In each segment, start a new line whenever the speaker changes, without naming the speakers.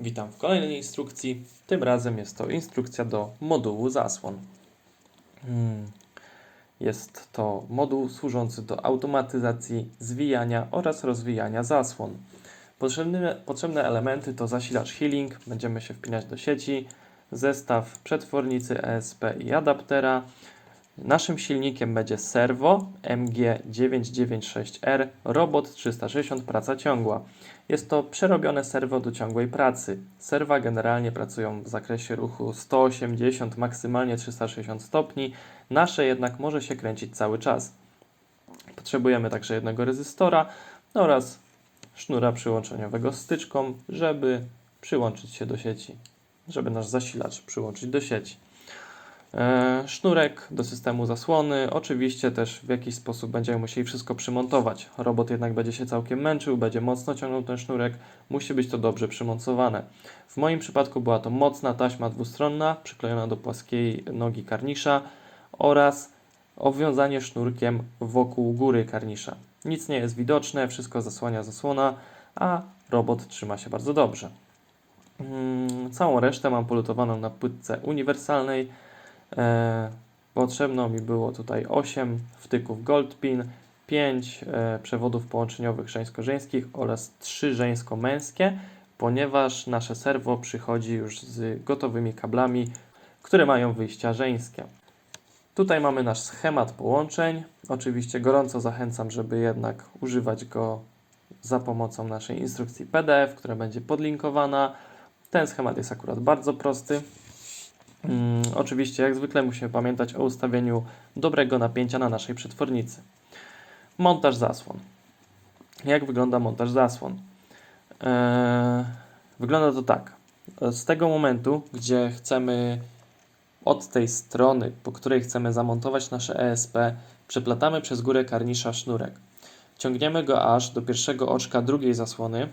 Witam w kolejnej instrukcji. Tym razem jest to instrukcja do modułu zasłon. Hmm. Jest to moduł służący do automatyzacji zwijania oraz rozwijania zasłon. Potrzebne, potrzebne elementy to zasilacz healing, będziemy się wpinać do sieci, zestaw przetwornicy ESP i adaptera. Naszym silnikiem będzie serwo MG996R Robot 360 praca ciągła. Jest to przerobione serwo do ciągłej pracy. Serwa generalnie pracują w zakresie ruchu 180, maksymalnie 360 stopni. Nasze jednak może się kręcić cały czas. Potrzebujemy także jednego rezystora oraz sznura przyłączeniowego z styczką, żeby przyłączyć się do sieci, żeby nasz zasilacz przyłączyć do sieci. E, Sznurek do systemu zasłony. Oczywiście też w jakiś sposób będziemy musieli wszystko przymontować. Robot jednak będzie się całkiem męczył, będzie mocno ciągnął ten sznurek. Musi być to dobrze przymocowane. W moim przypadku była to mocna taśma dwustronna przyklejona do płaskiej nogi karnisza oraz obwiązanie sznurkiem wokół góry karnisza. Nic nie jest widoczne, wszystko zasłania zasłona, a robot trzyma się bardzo dobrze. Mm, Całą resztę mam polutowaną na płytce uniwersalnej. E, potrzebno mi było tutaj 8 wtyków Goldpin, 5 e, przewodów połączeniowych żeńsko-żeńskich oraz 3 żeńsko-męskie, ponieważ nasze serwo przychodzi już z gotowymi kablami, które mają wyjścia żeńskie. Tutaj mamy nasz schemat połączeń. Oczywiście gorąco zachęcam, żeby jednak używać go za pomocą naszej instrukcji PDF, która będzie podlinkowana. Ten schemat jest akurat bardzo prosty. Mm, oczywiście, jak zwykle, musimy pamiętać o ustawieniu dobrego napięcia na naszej przetwornicy. Montaż zasłon. Jak wygląda montaż zasłon? Eee, wygląda to tak. Z tego momentu, gdzie chcemy od tej strony, po której chcemy zamontować nasze ESP, przeplatamy przez górę karnisza sznurek. Ciągniemy go aż do pierwszego oczka drugiej zasłony,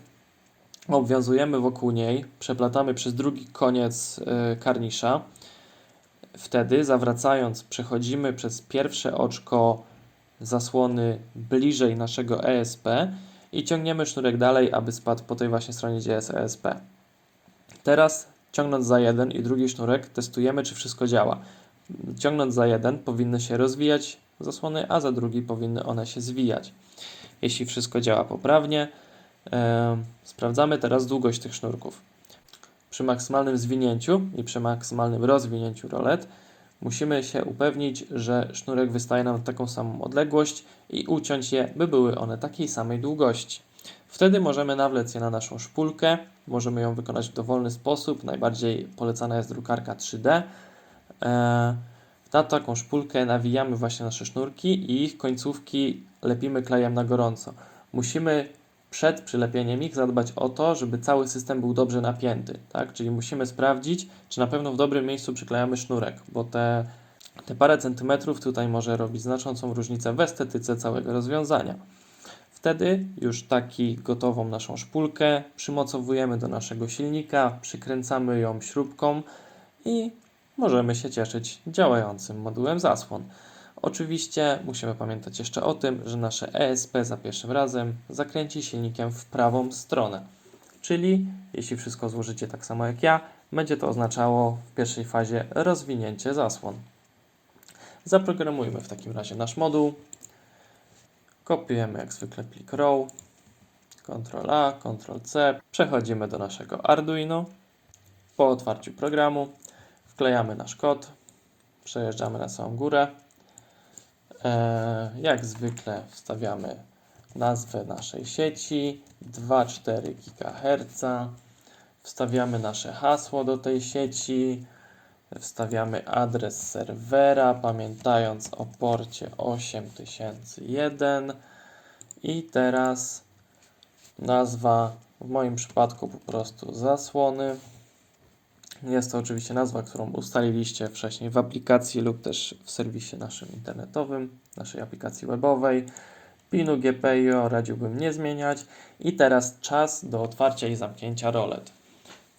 obwiązujemy wokół niej, przeplatamy przez drugi koniec y, karnisza. Wtedy, zawracając, przechodzimy przez pierwsze oczko zasłony bliżej naszego ESP i ciągniemy sznurek dalej, aby spadł po tej właśnie stronie, gdzie jest ESP. Teraz, ciągnąc za jeden i drugi sznurek, testujemy, czy wszystko działa. Ciągnąc za jeden, powinny się rozwijać zasłony, a za drugi powinny one się zwijać. Jeśli wszystko działa poprawnie, e, sprawdzamy teraz długość tych sznurków. Przy maksymalnym zwinięciu i przy maksymalnym rozwinięciu rolet musimy się upewnić, że sznurek wystaje nam na taką samą odległość i uciąć je, by były one takiej samej długości. Wtedy możemy nawlec je na naszą szpulkę, możemy ją wykonać w dowolny sposób. Najbardziej polecana jest drukarka 3D. E, Na taką szpulkę nawijamy właśnie nasze sznurki i ich końcówki lepimy klejem na gorąco. Musimy przed przylepieniem ich zadbać o to, żeby cały system był dobrze napięty, tak? Czyli musimy sprawdzić, czy na pewno w dobrym miejscu przyklejamy sznurek, bo te, te parę centymetrów tutaj może robić znaczącą różnicę w estetyce całego rozwiązania. Wtedy już taki gotową naszą szpulkę przymocowujemy do naszego silnika, przykręcamy ją śrubką i możemy się cieszyć działającym modułem zasłon. Oczywiście musimy pamiętać jeszcze o tym, że nasze ESP za pierwszym razem zakręci silnikiem w prawą stronę. Czyli jeśli wszystko złożycie tak samo jak ja, będzie to oznaczało w pierwszej fazie rozwinięcie zasłon. Zaprogramujmy w takim razie nasz moduł. Kopiujemy jak zwykle plik RAW. Ctrl A, Ctrl C. Przechodzimy do naszego Arduino. Po otwarciu programu wklejamy nasz kod. Przejeżdżamy na całą górę. E, Jak zwykle wstawiamy nazwę naszej sieci 2,4 GHz. Wstawiamy nasze hasło do tej sieci. Wstawiamy adres serwera, pamiętając o porcie 8001. I teraz nazwa, w moim przypadku po prostu zasłony. Jest to oczywiście nazwa, którą ustaliliście wcześniej w aplikacji lub też w serwisie naszym internetowym, naszej aplikacji webowej. Pinu GPIO radziłbym nie zmieniać. I teraz czas do otwarcia i zamknięcia rolet.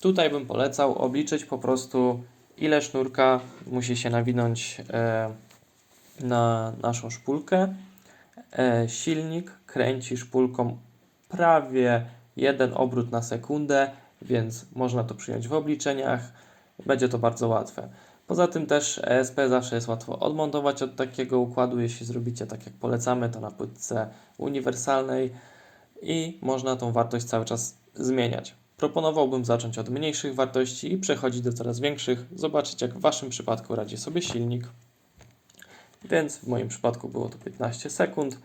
Tutaj bym polecał obliczyć po prostu, ile sznurka musi się nawinąć e, na naszą szpulkę. E, silnik kręci szpulką prawie jeden obrót na sekundę więc można to przyjąć w obliczeniach. Będzie to bardzo łatwe. Poza tym też ESP zawsze jest łatwo odmontować od takiego układu, jeśli zrobicie tak jak polecamy, to na płytce uniwersalnej i można tą wartość cały czas zmieniać. Proponowałbym zacząć od mniejszych wartości i przechodzić do coraz większych, zobaczyć jak w Waszym przypadku radzi sobie silnik. Więc w moim przypadku było to 15 sekund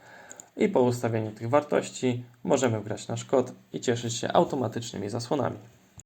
i po ustawieniu tych wartości możemy grać nasz kod i cieszyć się automatycznymi zasłonami.